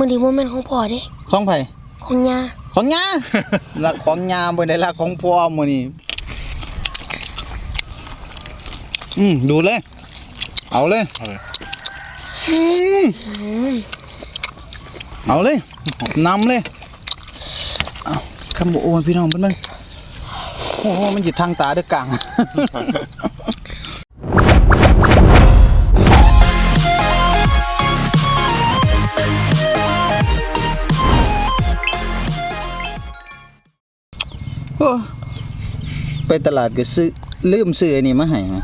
มือดีโมเมนต์ของพ่อเด้ของไผของยาของยารักของยาบ่ได้รักของพ่อมื้อนี้อืมดูเลยเอาเลย เอาเลย อืมเอาเลยนำเลยเอาคำบอกโอ้ยพี่น้องเพิ่นเบิ่งโอ้โหมันสิทางตาเด้อกลาง ไปตลาดก็ซื้อลืมซื้ออันนี้มาให้มา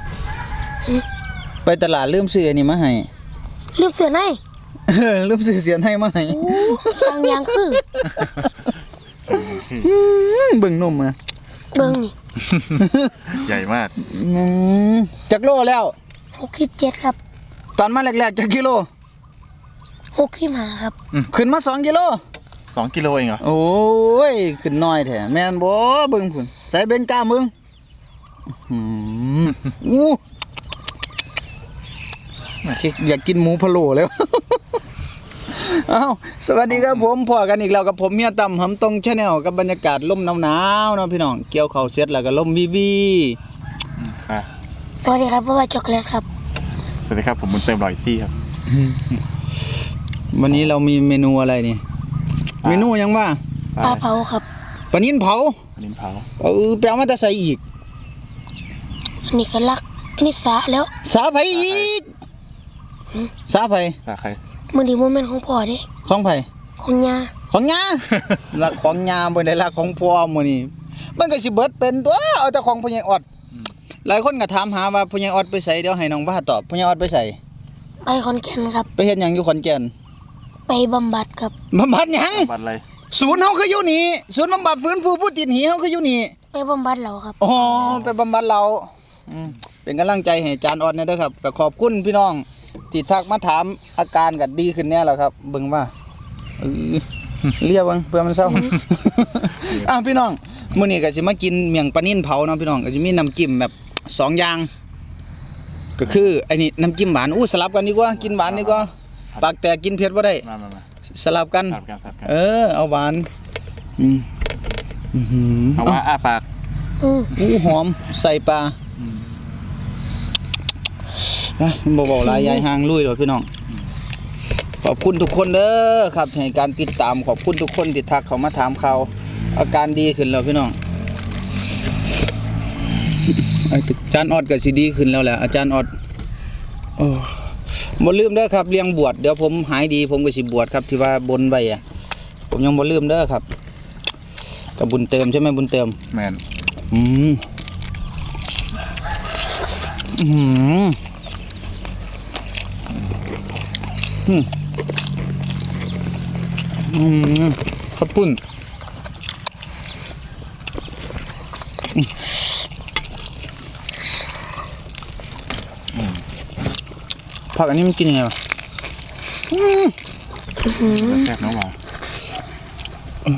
ไปตลาดลืมซื้ออันนี้มาให้ลืมเสือในเออลืมซื้อเสียนให้มาให้โอ้สร้างยางคืออืมเบิ่งนมอะเบิ่งนี่ใหญ่มากอืมจักโลแล้วหกสิบเจ็ดครับ ตอนมาแรกๆจักกิโลหกสิบห้าครับ ขึ้นมาสองกิโล2กิโลเองเหรอ โอ้ย ขึ้นน้อยแท้แม่นบ่เบิ่งพุ่นใส่เบนก้ามึง อืมอู้อยากกินหมูพะโล้แล้วเอ้าสวัสดีครับผมพอกันอีกแล้วกับผมเมียต่ำหำตรงชาแนลกับบรรยากาศลมหนาวๆเนาะพี่น้องเกี่ยวข้าวเสร็จแล้วก็ลมวีวีอะสวัสดีครับพ่อว่าช็อกโกแลตครับ สวัสดีครับผมบุญเติมรอยซี่ครับ วันนี้เรามีเมนูอะไรนี่ เมนูยังว่าปลาเผาครับปลานิ่นเผาอันนี้เผาเออแปลว่าจะใส่อีก อันนี้ก็รักนิสาแล้วสาไผอีกสาไผสาใครมือดีโมเมนต์ของพ่อเด้ของไผของยาของยารักของยาบ่ได้รักของพ่อมื้อนี้มันก็สิเบิดเป็นตัวเอาแต่ของพ่อใหญ่ออดหลายคนก็ถามหาว่าพ่อใหญ่ออดไปใส่เดี๋ยวให้น้องว่าตอบพ่อใหญ่ออดไปใส่ไปขอนแก่นครับ ไปเฮ็ดหยังอยู่ขอนแก่นไปบำบัดครับบำบัดหยังบัตรอะไรศูนย์เฮาคืออยู่นี่ศูนย์บำบัดฟื้นฟูผู้ติดหนีเฮาคืออยู่นี่ไปบำบัดเราครับอ๋อไปบำบัดเรา อืมเป็นกำลังใจให้อาจารย์ออดนะเด้อครับก็ขอบคุณพี่น้องที่ทักมาถามอาการก็ดีขึ้นแน่แล้วครับเบิ่งว่าเออเรียกเบิ่งเพื่อมันเศร้าอะพี่น้องมื้อนี้ก็สิมากินเมี่ยงปลานิ่นเผาเนาะพี่น้องก็สิมีน้ำจิ้มแบบสองอย่าง ก็คือไอ้นี่น้ำจิ้มหวานอู้สลับกันดีกว่ากินหวานดีกว่าปากแตกกินเผ็ดบ่ได้ มามามาสลับกัน สับกันสับกันเออ เอาหวานอืมอื้อหือเอาว่าอ้าปาก อืมอู้หอมใส่ปลา อะบ่บอกหลายยายห่างลุยเลยพี่น้อง ขอบคุณทุกคนเด้อครับให้การติดตามขอบคุณทุกคนที่ทักเขามาถามข่าวอาการดีขึ้นแล้วพี่น้องอาจารย์ออดก็สิดีขึ้นแล้วแหละอาจารย์ออดโอ้บ่ลืมเด้อครับเลี้ยงบวชเดี๋ยวผมหายดีผมก็สิบวชครับที่ว่าบนไว้อะผมยังบ่ลืมเด้อครับกับบุญเติมใช่ไหมบุญเติมแมนอืมอืม อืมอืมข้าวปุ้นอืมผักอันนี้มันกินยังไงวะแซ่บน้องหวาเป็น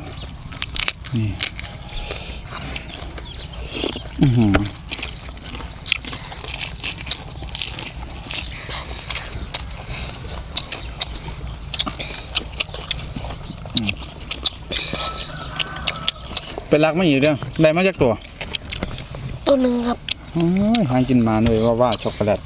รักไม่อีกเด้อได้มาจากตัว ตัวหนึ่งครับโอ้ยหากินมาเลยว่าว่าช็อกโกแลต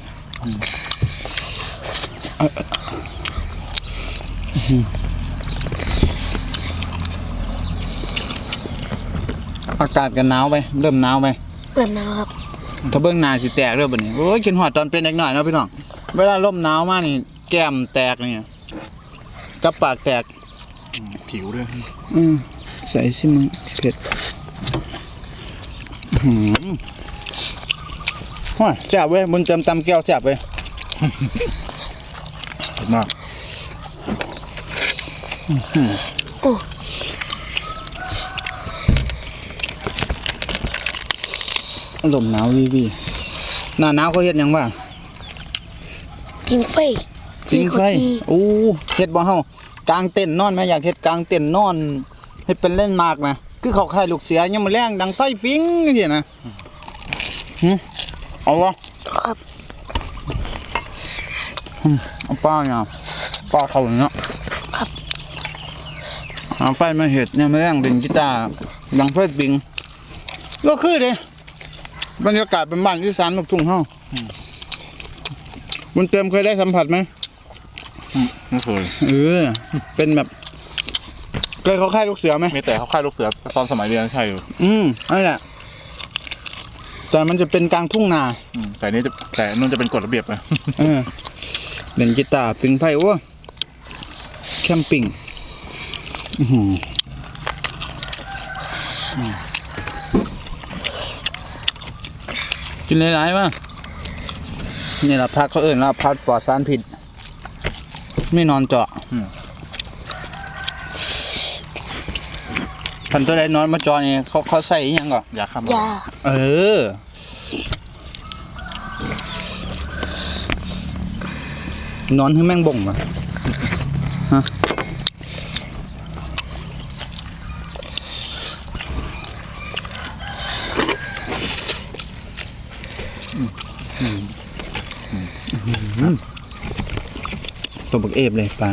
อากาศกันหนาวไป เริ่มหนาวไป เริ่มหนาวครับ ถ้าเบิ่งหน้าสิแตกเด้อบัดนี้โอ้ยกินหอดตอนเป็นเด็กน้อยเนาะพี่น้อง เวลาลมหนาวมานี่ แก้มแตกเนี่ยกับปากแตก ผิวด้วย อืม ใส่สิมึงเผ็ดหืมว้าแซ่บเว้ยมึงเติมตำแก้วแซ่บเว้ยเผ็ดมากลมหนาววีวีหน้าหนาวเขาเฮ็ดหยังวะพิงไฟจิงไฟจีโอ้เฮ็ดบ่เฮากลางเต็นท์นอนไหมอยากเฮ็ดกลางเต็นท์นอน เฮ็ดเป็นเล่นมากนะคือเขาค่ายลูกเสือยังมาแรงดังไฟฟิงจังซี่นะหึเอาวะครับเอาป้าเนี่ยป้าเขาเนาะครับเอาไฟมาเห็ดเนี่ยมาแรงเป็นกีตาร์ดังไฟปิงก็คือเด้บรรยากาศเป็นบ้านอีสานลูกทุ่งเฮาบุญเต็มเคยได้สัมผัสไหมไม่เคยเออเป็นแบบ เคยเขาค่ายลูกเสือไหมมีแต่เขาค่ายลูกเสือตอนสมัยเรียนใช่อยู่อืมนั่นแหละแต่มันจะเป็นกลางทุ่งนาอืมแต่อันนี้จะแต่อันนู่นจะเป็นกฎระเบียบนะเออเล่นกีตาร์ฟิงไพ่โอ้แคมปิ้งอื้อหืออืมกินหลายๆมั้งนี่แหละพักเขาเอื่นแล้วพักปลอดสารผิด ไม่นอนเจาะ พันตัวใดนอนมาจอนี่เขาเขาใส่อิหยังก่อนยาฆ่าแมลยางเออ นอนให้แม่งบ่งมาฮะตัวบักเอฟเลยปลา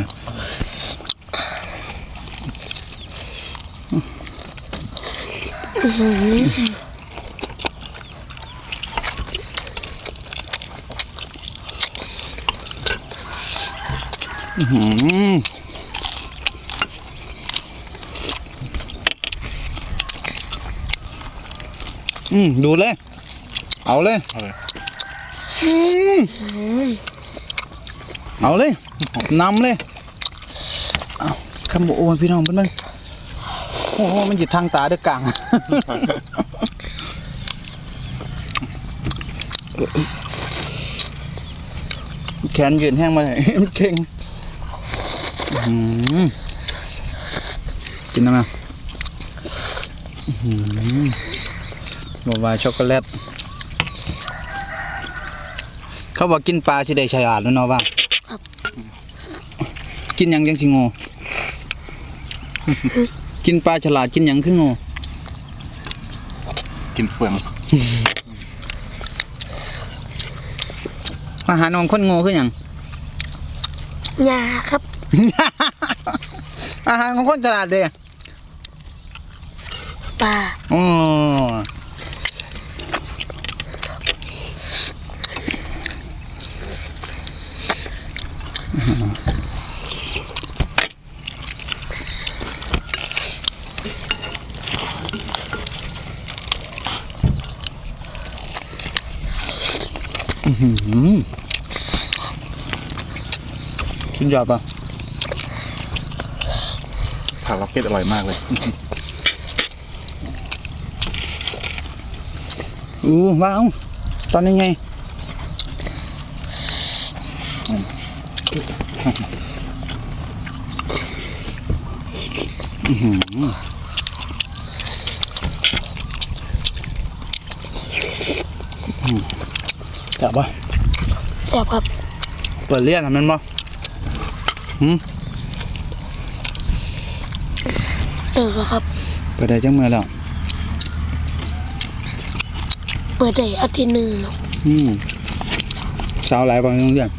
อืมอืมดูเลย เอาเลย เอาเลยเอาเลยนำเลย เอาคำบอกโอ้ยพี่น้องเพิ่อน อ้โหมันจิตทางตาเด้อกลางแขนยืนแห้งมาเลยมันเก่งอื้อหือกินน้ำมั้ยบอกว่าช็อกโกแลต เขาบอกกินปลาสิได้ฉลาดแล้วเนาะว่า กินหยังยังสิโง่ กินปลาฉลาดกินหยังคือโง่กินเฟืองอาหารของคนโง่คือหยังยาครับ อาหารของคนฉลาดเด้ปลาโอ้อื้อหือ สุดยอดป่ะผักล็อกเก็ตอร่อยมากเลย อู้ว้าวตอนนี้ไง อื้อหืออืมจับปะแซ่บครับ เปิดเลียนอะแมันบ่ เลิกแล้วครับ เปิดได้จังมือแล้วเปิดได้อาทิตย์หนึ่งครับอืมสาวหลายบางโรงเรียน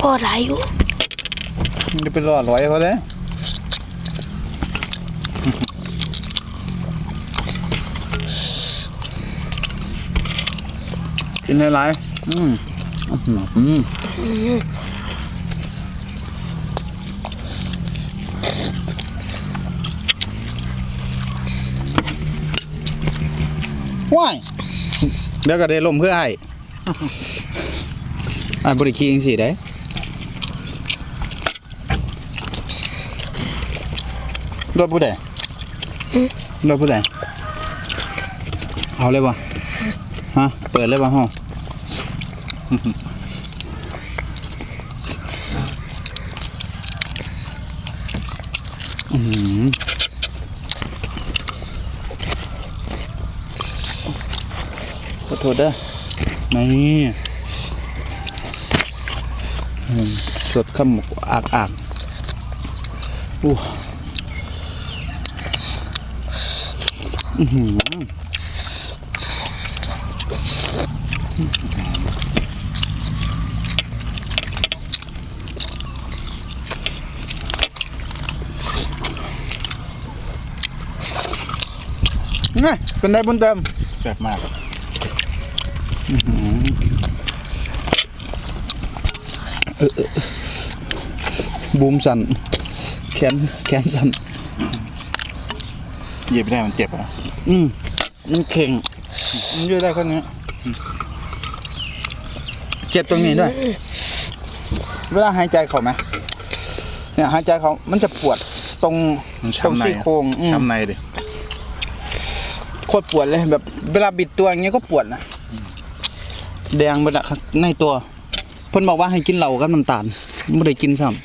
พอหลายอยู่มันจะเป็นรอดร้อยเขาเลยกินหลายๆอืมอื้อหืออืม ว้ายเดี๋ยวก็ได้ลมเพื่อไอ้ไอ้บริคีจังสิได้รถผู้ใดรถผู้ใดเอาเลยบ่ฮะเปิดเลยบ่ห้องอื้อ โทษเด้อนี่สดข้ามอากอากอู้อือหือไงเป็นได้บุญเติมแซ่บมาก บูมสันแขนแขนสันเหยียบไม่ได้มันเจ็บอะอืมมันเข่งมันยืดได้แค่นี้เจ็บตรงนี้ด้วย เวลาหายใจเขาไหมเนี่ยหายใจเขามันจะปวดตรงมันตรงช้ำในซี่โครงอืมช้ำในดิโคตรปวดเลยแบบ เวลาบิดตัวอย่างเงี้ยก็ปวดนะ แดงไปละครับในตัวเพิ่นบอกว่าให้กินเหล้ากับน้ำตาลไม่ได้กินซ้ำ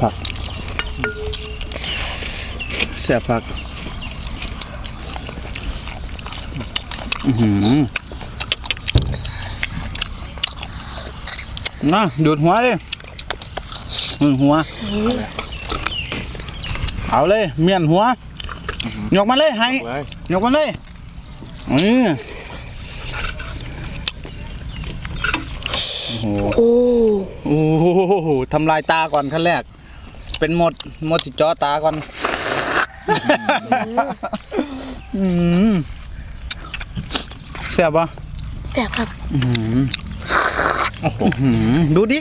ผักแซ่บผัก อือหือ นะดูดหัวเลยดูดหัว เอาเลย เมียนหัวยกมาเลยให้เว้ยยกมาเลยอือโอ้โหโอ้โอ้โหทำลายตาก่อนขั้นแรก เป็นหมดหมดสิจอตาก่อนอืมแซ่บปะแซ่บครับ อืม โอ้โหอืมดูดิ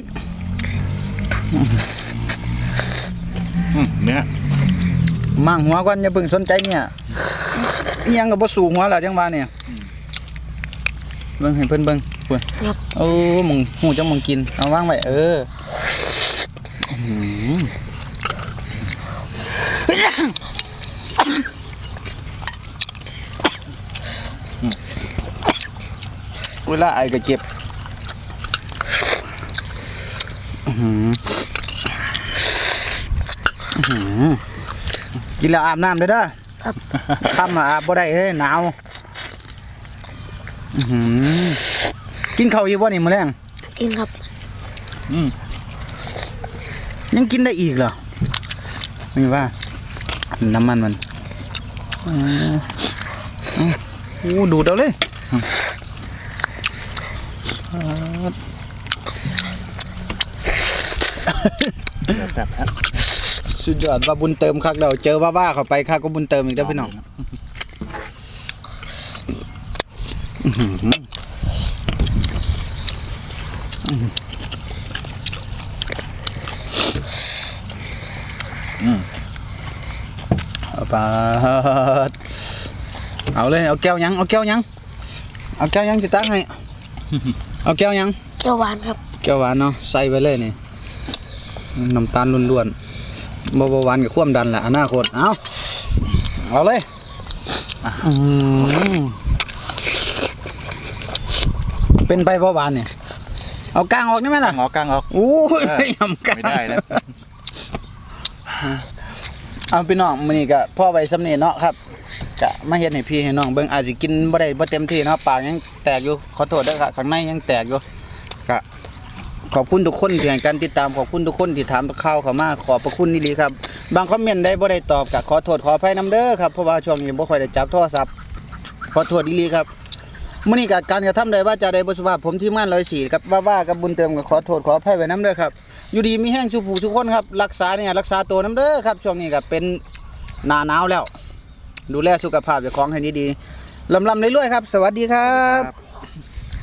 อืมเนี่ยมั่งหัวก่อนอย่าเพิ่งสนใจเนี่ยอิหยังกับบ่สูงหัวแล้วจังว่าเนี่ยเบิ่งให้เพิ่นเบิ่งเพิ่นครับโอ้มึงหูจังมึงกินเอาวางไว้เอออื้อหือเวลาไอก็เจ็บอื้อหืออื้อหือ กินแล้วอาบน้ำเลยเด้อครับค่ำอาบบ่ได้เฮ้ยหนาวกินข้าวอยู่บ่นี่มื้อแรงกินครับยังกินได้อีกเหรอนี่ว่า น้ำมันมันอืมอืมโอ้ดูดเอาเลย แซ่บฮะสุดยอดว่าบุญเติมคักเดาเจอว่าว่าเข้าไปคักก็บุญเติมอีกแล้วพี่น้องอื้อหือเอาไปเอาเลยเอาแก้วยังเอาแก้วยังเอาแก้วยังจะตั้งให้เอาแก้วยังเกี๊ยวหวานครับแก้วหวานเนาะใส่ไปเลยนี่ น้ำตาลล้วนๆบ่บ่หวานกับความดันแหละอนาคตเอาเอาเลยอืมเป็นไปเพราะหวานเนี่ย เอากลางออกนี่ไหมล่ะงอกลางออกอู้ยเออยำกลางไม่ได้นะเอาพี่น้องมื้อนี้ก็พ่อไว้สำเนีเนาะครับจะมาเฮ็ดให้พี่ให้น้องเบิ่งอาจสิกินบ่ได้บ่เต็มที่เนาะปากยังแตกอยู่ขอโทษด้วยครับข้างในยังแตกอยู่ก็ ขอบคุณทุกคนที่ให้การติดตามขอบคุณทุกคนที่ถามข่าวเข้ามาขอบพระคุณนี่ลีครับ บางคอมเมนต์ได้บ่ได้ตอบก็ขอโทษขออภัยนํเด้อครับเพราะว่าช่วงนี้บ่ค่อยได้จับโทรศัพท์ขอโทษอีหลีครับมื้อนี้ก็การกระทำใดว่าจะใดบสุภาพผมที่มงาน104กับว่าว่ากับบุญเติมก็ขอโทษขออภัยไว้นํเด้อครับอยู่ดีมีแห้งสุผู้สุกคนครับรักษาเนี่ยรักษาตัวน้ำเด้อครับช่วงนี้ก็เป็นหนาหนาวแล้ว ดูแลสุขภาพเจ้าของให้ดีๆลำลำเรื่อยๆครับ สวัสดีครับ